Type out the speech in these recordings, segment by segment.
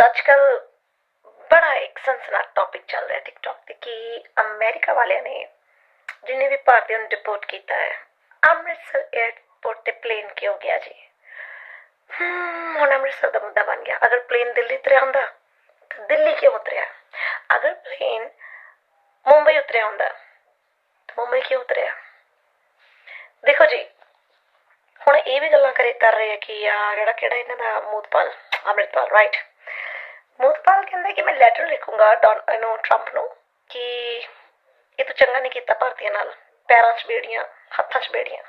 ਸੱਚ ਕੱਲ ਬੜਾ ਇੱਕ ਸਨਸਨਾਟ ਟੌਪਿਕ ਚੱਲ ਰਿਹਾ ਟਿਕਟੌਕ ਤੇ ਕਿ ਅਮਰੀਕਾ ਵਾਲਿਆਂ ਨੇ ਜਿੰਨੇ ਵੀ ਭਾਰਤੀਆਂ ਨੂੰ ਡਿਪੋਰਟ ਕੀਤਾ ਹੈ, ਅੰਮ੍ਰਿਤਸਰ 에ਅਰਪੋਰਟ ਤੇ ਪਲੇਨ ਕਿਉਂ ਗਿਆ ਜੀ? ਹੁਣ ਅੰਮ੍ਰਿਤਸਰ ਦਾ ਮੁੱਦਾ ਬਣ ਗਿਆ। ਅਗਰ ਪਲੇਨ ਦਿੱਲੀ ਉਤਰਿਆ ਹੁੰਦਾ, ਤਾਂ ਦਿੱਲੀ ਕਿਉਂ ਉਤਰਿਆ? ਅਗਰ ਪਲੇਨ ਮੁੰਬਈ ਉਤਰਿਆ ਹੁੰਦਾ, ਤਾਂ ਮੁੰਬਈ ਕਿਉਂ ਉਤਰਿਆ? ਦੇਖੋ ਜੀ, ਹੁਣ ਇਹ ਵੀ ਗੱਲਾਂ ਕਰੇ ਕਰ ਰਹੇ ਆ ਕਿ ਯਾਰ, ਜਿਹੜਾ ਕਿਹੜਾ ਇਹਨਾਂ ਦਾ ਮੂਤਪਾਲ? ਅੰਮ੍ਰਿਤਪਾਲ ਰਾਈਟ ਮੂਤਪਾਲ ਕਹਿੰਦਾ ਕਿ ਮੈਂ ਲੈਟਰ ਲਿਖੂੰਗਾ ਡੋਨ, ਇਹਨੂੰ ਟਰੰਪ ਨੂੰ ਕਿ ਇਹ ਤੂੰ ਚੰਗਾ ਨਹੀਂ ਕੀਤਾ ਭਾਰਤੀਆਂ ਨਾਲ, ਪੈਰਾਂ 'ਚ ਬੇੜੀਆਂ ਹੱਥਾਂ 'ਚ ਬੇੜੀਆਂ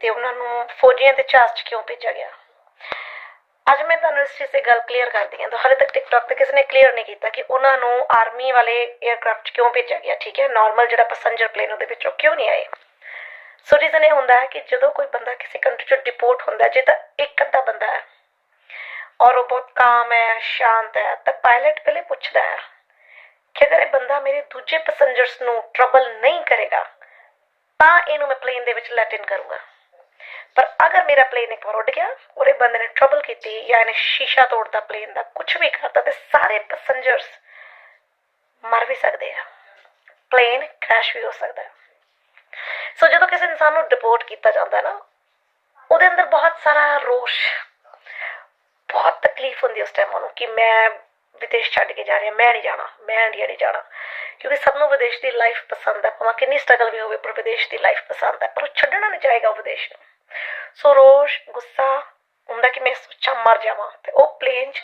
ਤੇ ਉਹਨਾਂ ਨੂੰ ਫੌਜੀਆਂ ਦੇ ਚਾਸ 'ਚ ਕਿਉਂ ਭੇਜਿਆ ਗਿਆ? ਅੱਜ ਮੈਂ ਤੁਹਾਨੂੰ ਇਸ ਚੀਜ਼ ਤੇ ਗੱਲ ਕਲੀਅਰ ਕਰਦੀ ਹਾਂ, ਤਾਂ ਹਾਲੇ ਤੱਕ ਟਿਕਟੌਕ ਤੇ ਕਿਸੇ ਨੇ ਕਲੀਅਰ ਨਹੀਂ ਕੀਤਾ ਕਿ ਉਹਨਾਂ ਨੂੰ ਆਰਮੀ ਵਾਲੇ 에ਅਰਕ੍ਰਾਫਟ 'ਚ ਕਿਉਂ ਭੇਜਿਆ ਗਿਆ, ਠੀਕ ਹੈ? ਨਾਰਮਲ ਜਿਹੜਾ ਪੈਸੇਂਜਰ ਪਲੇਨ ਉਹਦੇ ਵਿੱਚੋਂ ਕਿਉਂ ਨਹੀਂ ਆਏ? ਸੋ ਰੀਜ਼ਨ ਇਹ ਹੁੰਦਾ ਹੈ ਕਿ ਜਦੋਂ ਕੋਈ ਬੰਦਾ ਕਿਸੇ ਕੰਟਰੀ 'ਚੋਂ ਡਿਪੋਰਟ ਹੁੰਦਾ ਜੇ ਤਾਂ ਇੱਕ ਅੱਧਾ ਬੰਦਾ ਹੈ ਔਰ ਉਹ ਬਹੁਤ ਕਾਮ ਹੈ, ਸ਼ਾਂਤ ਹੈ, ਤਾਂ ਪਾਇਲਟ ਪਹਿਲੇ ਪੁੱਛਦਾ ਹੈ, ਕਿ ਅਗਰ ਇਹ ਬੰਦਾ ਮੇਰੇ ਦੂਜੇ ਪੈਸੇਂਜਰਸ ਨੂੰ ਟਰਬਲ ਨਹੀਂ ਕਰੇਗਾ, ਤਾਂ ਇਹਨੂੰ ਮੈਂ ਪਲੇਨ ਦੇ ਵਿੱਚ ਲੈਟ ਇਨ ਕਰੂੰਗਾ। ਪਰ ਅਗਰ ਮੇਰਾ ਪਲੇਨ ਇੱਕ ਵਾਰ ਉੱਡ ਗਿਆ ਔਰ ਬੰਦੇ ਨੇ ਟਰਬਲ ਕੀਤੀ ਜਾਂ ਇਹਨੇ ਸ਼ੀਸ਼ਾ ਤੋੜਤਾ ਪਲੇਨ ਦਾ ਕੁਝ ਵੀ ਕਰਤਾ ਤੇ ਸਾਰੇ ਪੈਸੇਂਜਰਸ ਮਰ ਵੀ ਸਕਦੇ ਆ। ਪਲੇਨ ਕ੍ਰੈਸ਼ ਵੀ ਹੋ ਸਕਦਾ ਸੋ ਜਦੋਂ ਕਿਸੇ ਇਨਸਾਨ ਨੂੰ ਡਿਪੋਰਟ ਕੀਤਾ ਜਾਂਦਾ ਨਾ, ਉਹਦੇ ਅੰਦਰ ਬਹੁਤ ਸਾਰਾ ਰੋਸ਼ ਤਕਲੀਫ ਹੁੰਦੀ ਉਸ ਟਾਈਮ ਉਹਨੂੰ ਕਿ ਮੈਂ ਵਿਦੇਸ਼ ਛੱਡ ਕੇ ਜਾ ਰਹੀ, ਮੈਂ ਨਹੀਂ ਜਾਣਾ, ਮੈਂ ਇੰਡੀਆ ਨਹੀਂ ਜਾਣਾ। ਕਿਉਂਕਿ ਸਭ ਨੂੰ ਵਿਦੇਸ਼ ਦੀ ਲਾਈਫ ਪਸੰਦ ਹੈ ਭਾਵੇਂ ਕਿੰਨੀ ਸਟਰਗਲ ਵੀ ਹੋਵੇ, ਪਰ ਵਿਦੇਸ਼ ਦੀ ਲਾਈਫ ਪਸੰਦ ਹੈ ਪਰ ਉਹ ਛੱਡਣਾ ਨਹੀਂ ਚਾਹੇਗਾ ਉਹ ਵਿਦੇਸ਼ ਨੂੰ। ਸੋ ਰੋਸ਼ ਗੁੱਸਾ ਹੁੰਦਾ ਕਿ ਮੈਂ ਸੋਚਾਂ ਮਰ ਜਾਵਾਂ, ਤੇ ਉਹ ਪਲੇਨ 'ਚ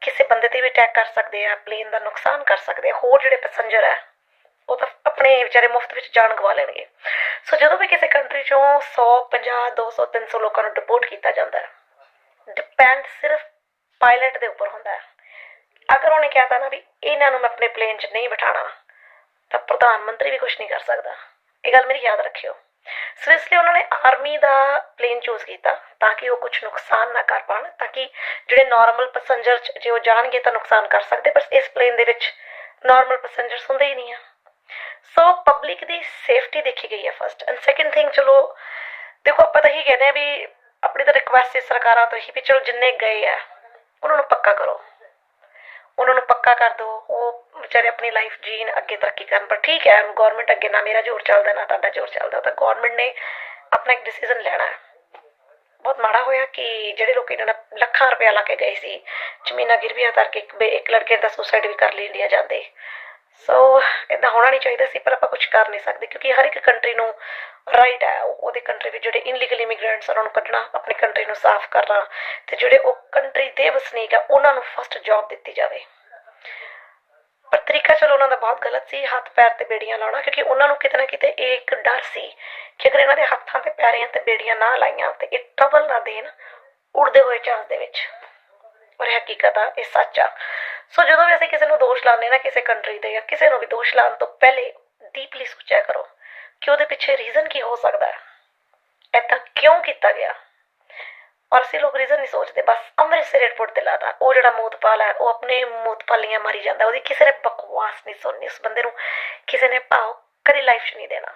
ਕਿਸੇ ਬੰਦੇ ਤੇ ਵੀ ਅਟੈਕ ਕਰ ਸਕਦੇ ਆ ਪਲੇਨ ਦਾ ਨੁਕਸਾਨ ਕਰ ਸਕਦੇ ਆ, ਹੋਰ ਜਿਹੜੇ ਪੈਸੇਂਜਰ ਹੈ ਉਹ ਤਾਂ ਆਪਣੇ ਵਿਚਾਰੇ ਮੁਫਤ ਵਿੱਚ ਜਾਨ ਗਵਾ ਲੈਣਗੇ। ਸੋ ਜਦੋਂ ਵੀ ਕਿਸੇ ਕੰਟਰੀ ਚੋਂ 100 50 200 300 ਲੋਕਾਂ ਨੂੰ ਡਿਪੋਰਟ ਕੀਤਾ ਜਾਂਦਾ ਹੈ ਡਿਪੈਂਡ ਸਿਰਫ ਪਾਇਲਟ ਦੇ ਉੱਪਰ ਹੁੰਦਾ ਹੈ। ਅਗਰ ਉਹਨੇ ਕਹਿਤਾ ਨਾ ਵੀ ਇਹਨਾਂ ਨੂੰ ਮੈਂ ਆਪਣੇ ਪਲੇਨ 'ਚ ਨਹੀਂ ਬਿਠਾਣਾ ਤਾਂ ਪ੍ਰਧਾਨ ਮੰਤਰੀ ਵੀ ਕੁਝ ਨਹੀਂ ਕਰ ਸਕਦਾ। ਇਹ ਗੱਲ ਮੇਰੀ ਯਾਦ ਰੱਖਿਓ। ਸੋ ਇਸ ਲਈ ਉਹਨਾਂ ਨੇ ਆਰਮੀ ਦਾ ਪਲੇਨ ਚੂਜ਼ ਕੀਤਾ ਤਾਂ ਕਿ ਉਹ ਕੁਝ ਨੁਕਸਾਨ ਨਾ ਕਰ ਪਾਣ, ਤਾਂ ਕਿ ਜਿਹੜੇ ਨਾਰਮਲ ਪੈਸੇਂਜਰ ਜੇ ਉਹ ਜਾਣਗੇ ਤਾਂ ਨੁਕਸਾਨ ਕਰ ਸਕਦੇ, ਪਰ ਇਸ ਪਲੇਨ ਦੇ ਵਿੱਚ ਨਾਰਮਲ ਪੈਸੇਂਜਰਸ ਹੁੰਦੇ ਹੀ ਨਹੀਂ ਆ। ਸੋ ਪਬਲਿਕ ਦੀ ਸੇਫਟੀ ਦੇਖੀ ਗਈ ਹੈ ਫਸਟ ਐਂਡ ਸੈਕੰਡ ਥਿੰਗ ਚਲੋ, ਦੇਖੋ ਆਪਾਂ ਤਾਂ ਇਹੀ ਕਹਿੰਦੇ ਆ ਵੀ ਆਪਣੀ ਤਾਂ ਰਿਕੁਐਸਟ ਹੈ ਸਰਕਾਰਾਂ ਤੋਂ ਹੀ ਵੀ ਚਲੋ ਜਿੰਨੇ ਗਏ ਆ ਉਹਨਾਂ ਨੂੰ ਪੱਕਾ ਕਰੋ। ਉਹਨਾਂ ਨੂੰ ਪੱਕਾ ਕਰ ਦਿਓ ਉਹ ਵਿਚਾਰੇ ਆਪਣੀ ਲਾਈਫ ਜੀਣ ਅੱਗੇ ਤਰੱਕੀ ਕਰਨ, ਪਰ ਠੀਕ ਹੈ ਗਵਰਨਮੈਂਟ ਅੱਗੇ ਨਾ ਮੇਰਾ ਜ਼ੋਰ ਚੱਲਦਾ, ਨਾ ਤੁਹਾਡਾ ਜ਼ੋਰ ਚੱਲਦਾ, ਤਾਂ ਗਵਰਨਮੈਂਟ ਨੇ ਆਪਣਾ ਇੱਕ ਡਿਸੀਜਨ ਲੈਣਾ ਹੈ। ਬਹੁਤ ਮਾੜਾ ਹੋਇਆ ਕਿ ਜਿਹੜੇ ਲੋਕ ਇਹਨਾਂ ਨੇ ਲੱਖਾਂ ਰੁਪਇਆ ਲਾ ਕੇ ਗਏ ਸੀ, ਜ਼ਮੀਨਾਂ ਗਿਰਵੀਆਂ ਕਰਕੇ ਇੱਕ ਲੜਕੇ ਦਾ ਸੁਸਾਈਡ ਵੀ ਕਰ ਲਈ ਇੰਡੀਆ ਜਾਂਦੇ। ਸੋ ਇਦਾਂ ਹੋਣਾ ਨਹੀਂ ਚਾਹੀਦਾ ਸੀ, ਪਰ ਆਪਾਂ ਕੁਝ ਕਰ ਨਹੀਂ ਸਕਦੇ, ਕਿਉਂਕਿ ਹਰ ਇੱਕ ਕੰਟਰੀ ਨੂੰ ਰਾਈਟ ਹੈ ਉਹਦੇ ਕੰਟਰੀ ਵਿੱਚ ਜਿਹੜੇ ਇਨਲੀਗਲ ਇਮੀਗ੍ਰੈਂਟਸ ਉਹਨਾਂ ਨੂੰ ਕੱਢਣਾ, ਆਪਣੀ ਕੰਟਰੀ ਨੂੰ ਸਾਫ਼ ਕਰਨਾ, ਤੇ ਜਿਹੜੇ ਉਹ ਕੰਟਰੀ ਦੇ ਵਸਨੀਕ ਆ, ਉਹਨਾਂ ਨੂੰ ਫਸਟ ਜੌਬ ਦਿੱਤੀ ਜਾਵੇ। ਪਰ ਤਰੀਕਾ ਚਲੋ ਉਹਨਾਂ ਦਾ ਬਹੁਤ ਗਲਤ ਸੀ, ਹੱਥ ਪੈਰ ਤੇ ਬੇੜੀਆਂ ਲਾਉਣਾ, ਕਿਉਂਕਿ ਉਹਨਾਂ ਨੂੰ ਕਿਤੇ ਨਾ ਕਿਤੇ ਇਹ ਇੱਕ ਡਰ ਸੀ ਕਿ ਅਗਰ ਇਹਨਾਂ ਦੇ ਹੱਥਾਂ ਤੇ ਪੈਰਾਂ ਤੇ ਬੇੜੀਆਂ ਨਾ ਲਾਈਆਂ, ਤੇ ਇਹ ਟਰਬਲ ਨਾ ਦੇਣ, ਉੜਦੇ ਹੋਏ ਜਹਾਜ਼ ਦੇ ਵਿੱਚ। ਪਰ ਹਕੀਕਤ ਆ, ਇਹ ਸੱਚ ਆ। ਸੋ ਜਦੋਂ ਵੀ ਅਸੀਂ ਕਿਸੇ ਨੂੰ ਦੋਸ਼ ਲਾਉਂਦੇ ਨਾ ਕਿਸੇ ਕੰਟਰੀ ਤੇ ਜਾਂ ਕਿਸੇ ਨੂੰ ਵੀ ਦੋਸ਼ ਲਾਉਣ ਤੋਂ ਪਹਿਲੇ ਡੀਪਲੀ ਸੋਚਿਆ ਕਰੋ ਕਿ ਉਹਦੇ ਪਿੱਛੇ ਰੀਜ਼ਨ ਕੀ ਹੋ ਸਕਦਾ ਹੈ। ਏਦਾਂ ਕਿਉਂ ਕੀਤਾ ਗਿਆ? ਔਰ ਅਸੀਂ ਲੋਕ ਰੀਜ਼ਨ ਨਹੀਂ ਸੋਚਦੇ, ਬਸ ਅੰਮ੍ਰਿਤਸਰ 에ਅਰਪੋਰਟ ਤੇ ਲਾਦਾ ਉਹ ਜਿਹੜਾ ਮੂਤਪਾਲ ਹੈ, ਉਹ ਆਪਣੇ ਮੂਤਪਾਲੀਆਂ ਮਾਰੀ ਜਾਂਦਾ। ਉਹਦੀ ਕਿਸੇ ਨੇ ਬਕਵਾਸ ਨਹੀਂ ਸੁਣਨੀ ਉਸ ਬੰਦੇ ਨੂੰ। ਕਿਸੇ ਨੇ ਭਾਵ ਕਦੇ ਲਾਈਫ 'ਚ ਨਹੀਂ ਦੇਣਾ।